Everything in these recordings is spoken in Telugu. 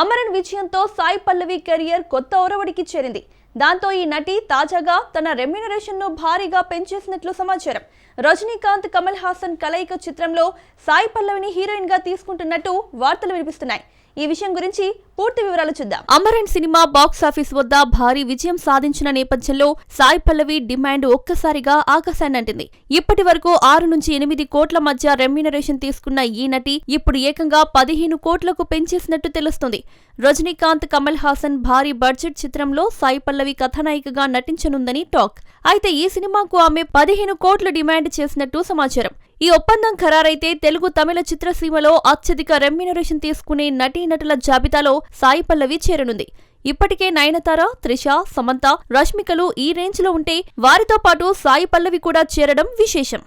అమరన్ విజయంతో సాయి పల్లవి కెరియర్ కొత్త ఒరవడికి చేరింది. దాంతో ఈ నటి తాజాగా తన రెమ్యునరేషన్ను భారీగా పెంచేసినట్లు సమాచారం. రజనీకాంత్ కమల్ హాసన్ కలయిక చిత్రంలో సాయి పల్లవిని హీరోయిన్గా తీసుకుంటున్నట్టు వార్తలు వినిపిస్తున్నాయి. ఈ విషయం గురించి పూర్తి వివరాలు చూద్దాం. అమరన్ సినిమా బాక్స్ ఆఫీస్ వద్ద భారీ విజయం సాధించిన నేపథ్యంలో సాయి పల్లవి డిమాండ్ ఒక్కసారిగా ఆకాశాన్ని అంటింది. ఇప్పటి వరకు ఆరు నుంచి ఎనిమిది కోట్ల మధ్య రెమ్యునరేషన్ తీసుకున్న ఈ నటి ఇప్పుడు ఏకంగా పదిహేను కోట్లకు పెంచేసినట్టు తెలుస్తుంది. రజనీకాంత్ కమల్ హాసన్ భారీ బడ్జెట్ చిత్రంలో సాయి పల్లవి కథానాయికగా నటించనుందని టాక్. అయితే ఈ సినిమాకు ఆమె పదిహేను కోట్లు డిమాండ్ చేసినట్టు సమాచారం. ఈ ఒప్పందం ఖరారైతే తెలుగు తమిళ చిత్రసీమలో అత్యధిక రెమ్యునరేషన్ తీసుకునే నటీనటుల జాబితాలో సాయి పల్లవి చేరనుంది. ఇప్పటికే నయనతార త్రిష సమంత రష్మికలు ఈ రేంజ్లో ఉంటే వారితో పాటు సాయి పల్లవి కూడా చేరడం విశేషం.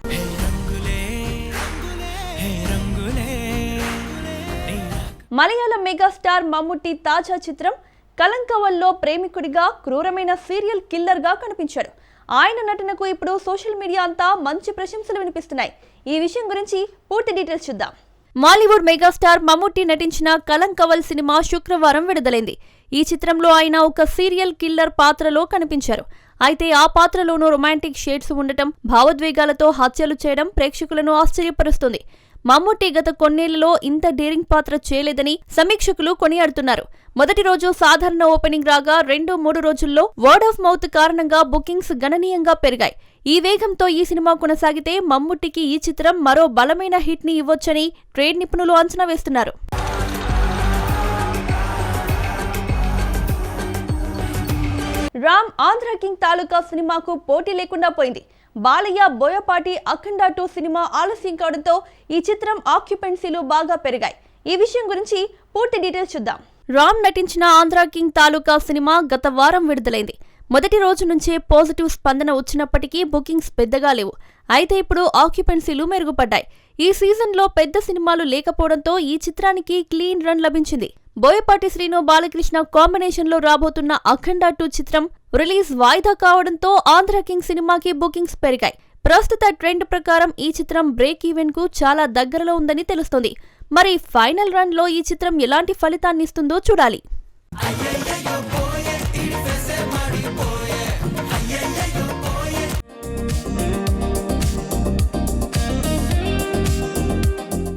మలయాళం మెగాస్టార్ మమ్ముట్టి తాజా చిత్రం కలంకవల్లో ప్రేమికుడిగా క్రూరమైన సీరియల్ కిల్లర్గా కనిపించాడు. ఆయన నటనకు ఇప్పుడు సోషల్ మీడియా అంతా మంచి ప్రశంసలు వినిపిస్తున్నాయి. ఈ విషయం గురించి పూర్తి డీటెయిల్స్ చూద్దాం. మాలీవుడ్ మెగాస్టార్ మమ్ముట్టి నటించిన కలంకవల్ సినిమా శుక్రవారం విడుదలైంది. ఈ చిత్రంలో ఆయన ఒక సీరియల్ కిల్లర్ పాత్రలో కనిపించారు. అయితే ఆ పాత్రలోనూ రొమాంటిక్ షేడ్స్ ఉండటం భావోద్వేగాలతో హత్యలు చేయడం ప్రేక్షకులను ఆశ్చర్యపరుస్తుంది. మమ్ముట్టి గత కొన్నేళ్ళలో ఇంత డేరింగ్ పాత్ర చేయలేదని సమీక్షకులు కొనియాడుతున్నారు. మొదటి రోజు సాధారణ ఓపెనింగ్ రాగా రెండు మూడు రోజుల్లో వర్డ్ ఆఫ్ మౌత్ కారణంగా బుకింగ్స్ గణనీయంగా పెరిగాయి. ఈ వేగంతో ఈ సినిమా కొనసాగితే మమ్ముట్టికి ఈ చిత్రం మరో బలమైన హిట్ని ఇవ్వొచ్చని ట్రేడ్ నిపుణులు అంచనా వేస్తున్నారు. రామ్ ఆంధ్ర కింగ్ తాలూకా సినిమాకు పోటీ లేకుండా పోయింది. బాలయ్య బోయపాటి అఖండ టూ సినిమా ఆలస్యం కావడంతో ఈ చిత్రం ఆక్యుపెన్సీలు బాగా పెరిగాయి. ఈ విషయం గురించి పూర్తి డీటెయిల్స్ చూద్దాం. రామ్ నటించిన ఆంధ్ర కింగ్ తాలూకా సినిమా గత వారం విడుదలైంది. మొదటి రోజు నుంచే పాజిటివ్ స్పందన వచ్చినప్పటికీ బుకింగ్స్ పెద్దగా లేవు. అయితే ఇప్పుడు ఆక్యుపెన్సీలు మెరుగుపడ్డాయి. ఈ సీజన్లో పెద్ద సినిమాలు లేకపోవడంతో ఈ చిత్రానికి క్లీన్ రన్ లభించింది. బోయపాటి శ్రీను బాలకృష్ణ కాంబినేషన్లో రాబోతున్న అఖండ టూ చిత్రం రిలీజ్ వాయిదా కావడంతో ఆంధ్ర కింగ్ సినిమాకి బుకింగ్స్ పెరిగాయి. ప్రస్తుత ట్రెండ్ ప్రకారం ఈ చిత్రం బ్రేక్ ఈవెన్కు చాలా దగ్గరలో ఉందని తెలుస్తోంది. మరి ఫైనల్ రన్లో ఈ చిత్రం ఎలాంటి ఫలితాన్ని ఇస్తుందో చూడాలి.